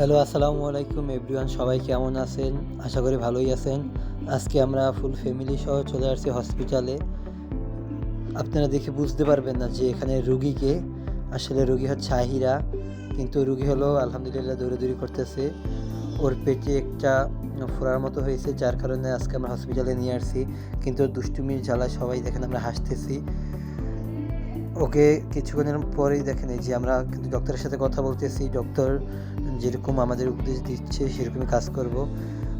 Hello, আসসালামু আলাইকুম everyone, সবাই কেমন আছেন? আশা করি ভালোই আছেন। আজকে আমরা ফুল ফ্যামিলি সহ চলে আসছি হসপিটালে। আপনারা দেখে বুঝতে পারবেন না যে এখানে রুগীকে, আসলে রুগী হচ্ছে আহিরা কিন্তু রুগী হলো আলহামদুলিল্লাহ দৌড়াদৌড়ি করতেছে। ওর পেটে একটা ফোড়ার মতো হয়েছে, যার কারণে আজকে আমরা হসপিটালে নিয়ে আসছি। কিন্তু দুষ্টুমির জ্বালায় সবাই দেখেন আমরা হাসতেছি। ওকে কিছুক্ষণের পরেই দেখেন এই যে আমরা কিন্তু ডক্টরের সাথে কথা বলতেছি। ডক্টর যেরকম আমাদের উপদেশ দিচ্ছে, সেরকমই কাজ করব।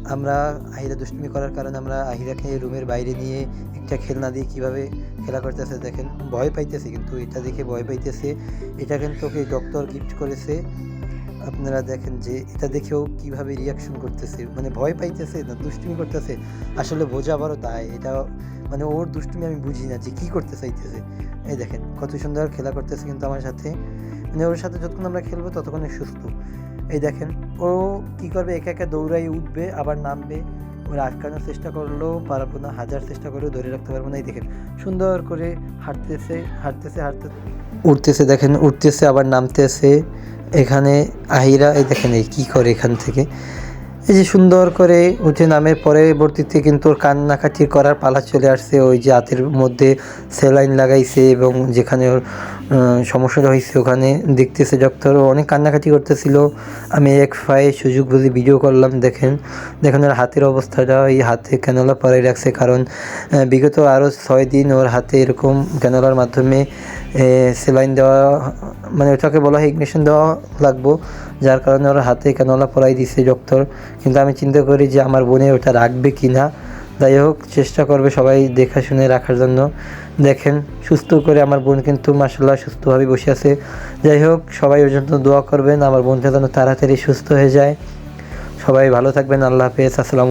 আমরা আহিরা দুষ্টুমি করার কারণে আমরা আহিরাকে রুমের বাইরে নিয়ে একটা খেলনা দিয়ে কীভাবে খেলা করতেছে দেখেন, ভয় পাইতেছে কিন্তু, এটা দেখে ভয় পাইতেছে। এটা কিন্তু ওকে ডক্টর গিফট করেছে। আপনারা দেখেন যে এটা দেখেও কীভাবে রিয়াকশন করতেছে মানে ভয় পাইতেছে না, দুষ্টুমি করতেছে। আসলে বোঝাবারও তাই, এটা মানে ওর দুষ্টুমি আমি বুঝি না যে কী করতে চাইতেছে। এই দেখেন, কত সুন্দর খেলা করতেছে কিন্তু আমার সাথে। মানে ওর সাথে যতক্ষণ আমরা খেলব ততক্ষণে সুস্থ। এই দেখেন, ও কি করবে? একা একা দৌড়াই উঠবে, আবার নামবে। ওরা আটকানোর চেষ্টা করলেও পারব না, হাজার চেষ্টা করেও ধরে রাখতে পারব না। এই দেখেন, সুন্দর করে হাঁটতেছে হাঁটতেছে, হাঁটতে উঠতেছে, দেখেন, উঠতেছে, আবার নামতেছে। এখানে আহিরা, এই দেখেন, এই কী করে এখান থেকে? এই যে সুন্দর করে উঠে নামের পরবর্তীতে কিন্তু ওর কান্নাকাটি করার পালা চলে আসছে। ওই যে হাতের মধ্যে সেলাইন লাগাইছে এবং যেখানে ওর সমস্যাটা হয়েছে ওখানে দেখতেছে ডক্টর ও অনেক কান্নাকাটি করতেছিল। আমি এক ফায়ে সুযোগ বুঝে ভিডিও করলাম, দেখেন। দেখেন ওর হাতের অবস্থাটা, এই হাতে ক্যানোলা পরে রাখছে কারণ বিগত আরও ছয় দিন ওর হাতে এরকম ক্যানোলার মাধ্যমে সেলাইন দেওয়া মানে ওটাকে বলা হয় ইগনিশন দেওয়া লাগবো, যার কারণে ওর হাতে ক্যানোলা পরাই দিছে ডক্টর কিন্তু আমি চিন্তা করি যে আমার বোনে ওটা রাখবে কি না যাই হোক, চেষ্টা করবে সবাই দেখা শুনে রাখার জন্য। দেখেন, সুস্থ করে আমার বোন কিন্তু মার্শাল্লাহ সুস্থভাবে বসে আছে। যাই হোক, সবাই ওর জন্য দোয়া করবেন। আমার বোনটা যেন তাড়াতাড়ি সুস্থ হয়ে যায়। সবাই ভালো থাকবেন। আল্লাহ হাফেজ। আসসালাম